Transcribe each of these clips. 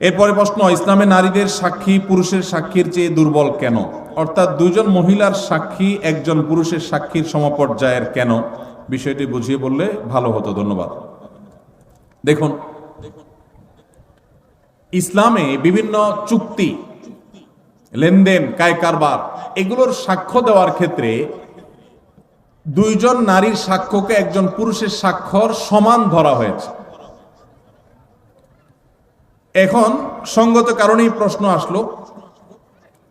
এরপরে প্রশ্ন, ইসলামে নারীদের সাক্ষী পুরুষের সাক্ষীর চেয়ে দুর্বল কেন? অর্থাৎ দুজন মহিলার সাক্ষী একজন পুরুষের সাক্ষীর সমপর্যায়ের কেন? বিষয়টি বুঝিয়ে বললে ভালো হতো, ধন্যবাদ। দেখুন, ইসলামে বিভিন্ন চুক্তি, লেনদেন, কায় কারবার, এগুলোর সাক্ষ্য দেওয়ার ক্ষেত্রে দুইজন নারীর সাক্ষ্যকে একজন পুরুষের স্বাক্ষর সমান ধরা হয়েছে। এখন সঙ্গত কারণেই প্রশ্ন আসলো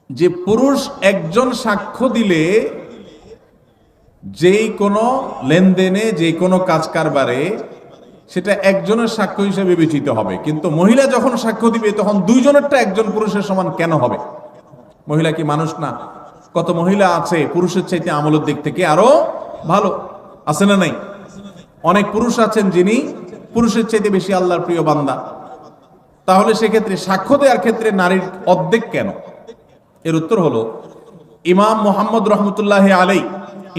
যে পুরুষ একজন সাক্ষ্য দিলে যেই কোনো লেনদেনে যে কোনো কাজ কারবারে সেটা একজনের সাক্ষ্য হিসেবে বিবেচিত হবে। কিন্তু মহিলা যখন সাক্ষ্য দিবে, তখন দুইজনেরটা একজন পুরুষের সমান কেন হবে? মহিলা কি মানুষ না? কত মহিলা আছে, পুরুষের চাইতে আমলের দিক থেকে আরও ভালো, আছে না নাই? অনেক পুরুষ আছেন যিনি পুরুষের চাইতে বেশি আল্লাহর প্রিয় বান্দা। তাহলে সেক্ষেত্রে সাক্ষ্য দেওয়ার ক্ষেত্রে নারীর অর্ধেক কেন? এর উত্তর হলো, ইমাম মোহাম্মদ রহমতুল্লাহ আলাই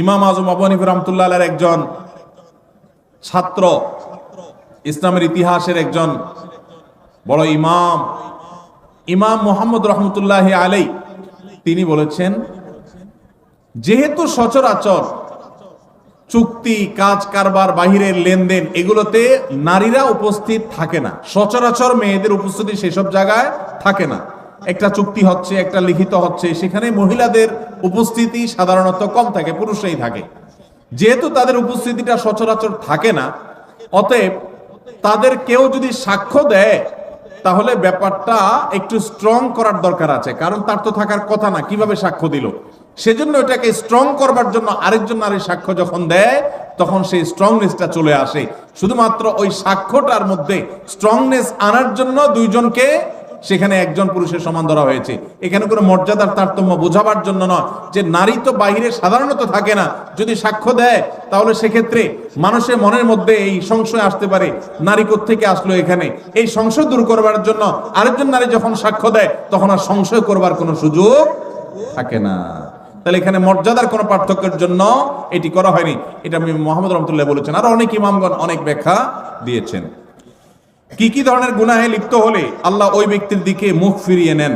ইমাম আজম আবনিফ রহমতুল্লাহ আলের একজন ছাত্র, ইসলামের ইতিহাসের একজন বড় ইমাম। ইমাম মোহাম্মদ রহমতুল্লাহ আলাই তিনি বলেছেন, যেহেতু সচরাচর চুক্তি, কাজ, কারবার, বাহিরের লেনদেন এগুলোতে নারীরা উপস্থিত থাকে না। সচরাচর মেয়েদের উপস্থিতি সেসব জায়গায় থাকে না। একটা চুক্তি হচ্ছে, একটা লিখিত হচ্ছে, সেখানে মহিলাদের উপস্থিতি সাধারণত কম থাকে পুরুষরাই থাকে। যেহেতু তাদের উপস্থিতিটা সচরাচর থাকে না, অতএব তাদের কেউ যদি সাক্ষ্য দেয়, তাহলে ব্যাপারটা একটু স্ট্রং করার দরকার আছে, কারণ তার তো থাকার কথা না, কীভাবে সাক্ষ্য দিল? সেজন্য এটাকে স্ট্রং করবার জন্য আরেকজন নারীর সাক্ষ্য যখন দেয়, তখন সেই স্ট্রংনেসটা চলে আসে। শুধুমাত্র ওই সাক্ষ্যটার মধ্যে স্ট্রংনেস আনার জন্য দুইজনকে সেখানে একজন পুরুষের সমান ধরা হয়েছে। এখানে কোনো মর্যাদার তারতম্য বোঝাবার জন্য নয় যে নারী তো বাহিরে সাধারণত থাকে না। যদি সাক্ষ্য দেয়, তাহলে সেক্ষেত্রে মানুষের মনের মধ্যে এই সংশয় আসতে পারে, নারী থেকে আসলো এখানে? এই সংশয় দূর করবার জন্য আরেকজন নারী যখন সাক্ষ্য দেয়, তখন আর সংশয় করবার কোনো সুযোগ থাকে না। তাহলে এখানে মর্যাদার কোনো পার্থক্যের জন্য এটি করা হয়নি। এটা আমি মোহাম্মদ রহমতুল্লাহ বলেছেন, আর অনেক ইমামগণ অনেক ব্যাখ্যা দিয়েছেন। কি কি ধরনের গুনাহে লিপ্ত হলে আল্লাহ ওই ব্যক্তির দিকে মুখ ফিরিয়ে নেন?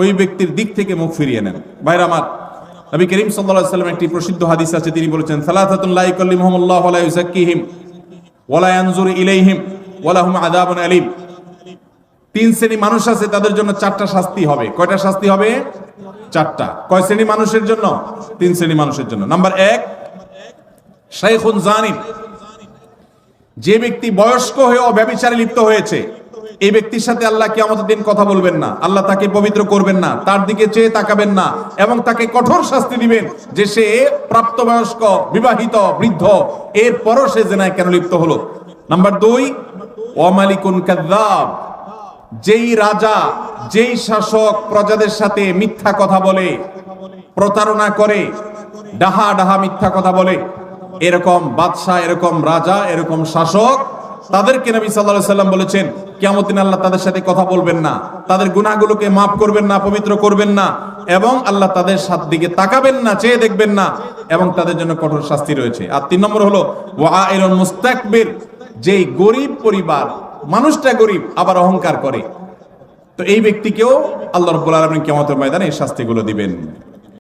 ওই ব্যক্তির দিক থেকে মুখ ফিরিয়ে নেন। ভাইরা আমার, নবী করিম সাল্লাল্লাহু সাল্লাম একটি প্রসিদ্ধ হাদিস আছে, তিনি বলেছেন, সালাতাতুন লা ইকাল্লিমুহুমুল্লাহু ওয়া লা ইউযাক্কিহিম আলীম। তিন শ্রেণি মানুষ আছে, তাদের জন্য চারটা শাস্তি হবে। কয়টা শাস্তি হবে? চারটা। কয় শ্রেণি মানুষের জন্য? তিন শ্রেণি মানুষের জন্য। নাম্বার এক, শাইখুন জানিন যে ব্যক্তি বয়স্ক হয়ে অব্যবিচারে লিপ্ত হয়েছে, এই ব্যক্তির সাথে আল্লাহ কিয়ামতের দিন কথা বলবেন না। আল্লাহ তাকে পবিত্র করবেন না, তার দিকে চেয়ে তাকাবেন না এবং তাকে কঠোর শাস্তি দিবেন যে সে প্রাপ্তবয়স্ক, বিবাহিত, বৃদ্ধ এর পরও সে জেনায় কেন লিপ্ত হলো? নাম্বার দুই ওয়ামালিকুন কাদ্দাব যেই রাজা, যেই শাসক প্রজাদের সাথে মিথ্যা কথা বলে, প্রতারণা করে, ডাহা ডাহা মিথ্যা কথা বলে, এরকম বাদশাহ, এরকম রাজা, এরকম শাসক, তাদেরকে নবী সাল্লাল্লাহু সাল্লাম বলেছেন, কিয়ামত দিন আল্লাহ তাদের সাথে কথা বলবেন না, তাদের গুনাহগুলোকে মাফ করবেন না, পবিত্র করবেন না, এবং আল্লাহ তাদের সাত দিকে তাকাবেন না, চেয়ে দেখবেন না, এবং তাদের জন্য কঠোর শাস্তি রয়েছে। আর তিন নম্বর হলো ওয়াইলুন মুস্তাকবির যেই গরিব পরিবার মানুষটা গরিব, আবার অহংকার করে। তো এই ব্যক্তিকেও আল্লাহ রব্বুল আলমিন কেমতের ময়দানে এই শাস্তিগুলো দিবেন।